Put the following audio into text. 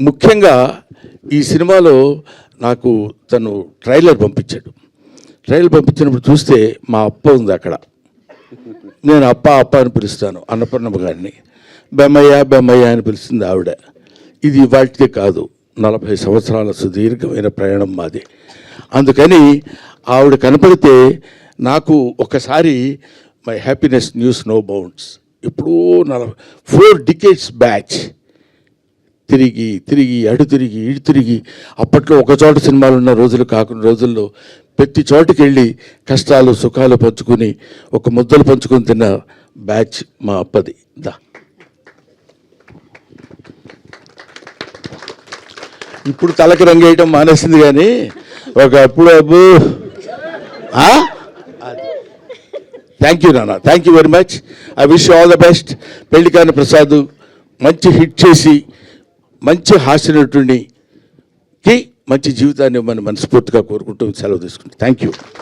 ముఖ్యంగా ఈ సినిమాలో నాకు తను ట్రైలర్ పంపించాడు. ట్రైలర్ పంపించినప్పుడు చూస్తే మా అప్ప ఉంది అక్కడ. నేను అప్ప అప్ప అని పిలుస్తాను అన్నపూర్ణమ్మ గారిని. బెమ్మయ్య బెమ్మయ్య అని పిలుస్తుంది ఆవిడ. ఇది వాటిదే కాదు నలభై సంవత్సరాల సుదీర్ఘమైన ప్రయాణం మాది. అందుకని ఆవిడ కనపడితే నాకు ఒకసారి my happiness knows no bounds. ఎప్పుడూ నలభై ఫోర్ డికేట్స్ బ్యాచ్. తిరిగి తిరిగి అడు తిరిగి ఇటు తిరిగి అప్పట్లో ఒకచోట సినిమాలు ఉన్న రోజులు కాకుండా రోజుల్లో ప్రతి చోటుకి వెళ్ళి కష్టాలు సుఖాలు పంచుకుని ఒక ముద్దలు పంచుకొని తిన్న బ్యాచ్ మా అప్పది. దా. ఇప్పుడు తలకి రంగేయటం వేయటం మానేసింది కానీ ఒకప్పుడు అబ్బు. థ్యాంక్ యూ నాన్న. Thank you very much I wish all the best పెళ్ళికాని Prasad మంచి హిట్ చేసి మంచి హాస్యనటుడికి మంచి జీవితాన్ని మనం మనస్ఫూర్తిగా కోరుకుంటూ సెలవు తీసుకుంటాం థ్యాంక్ యూ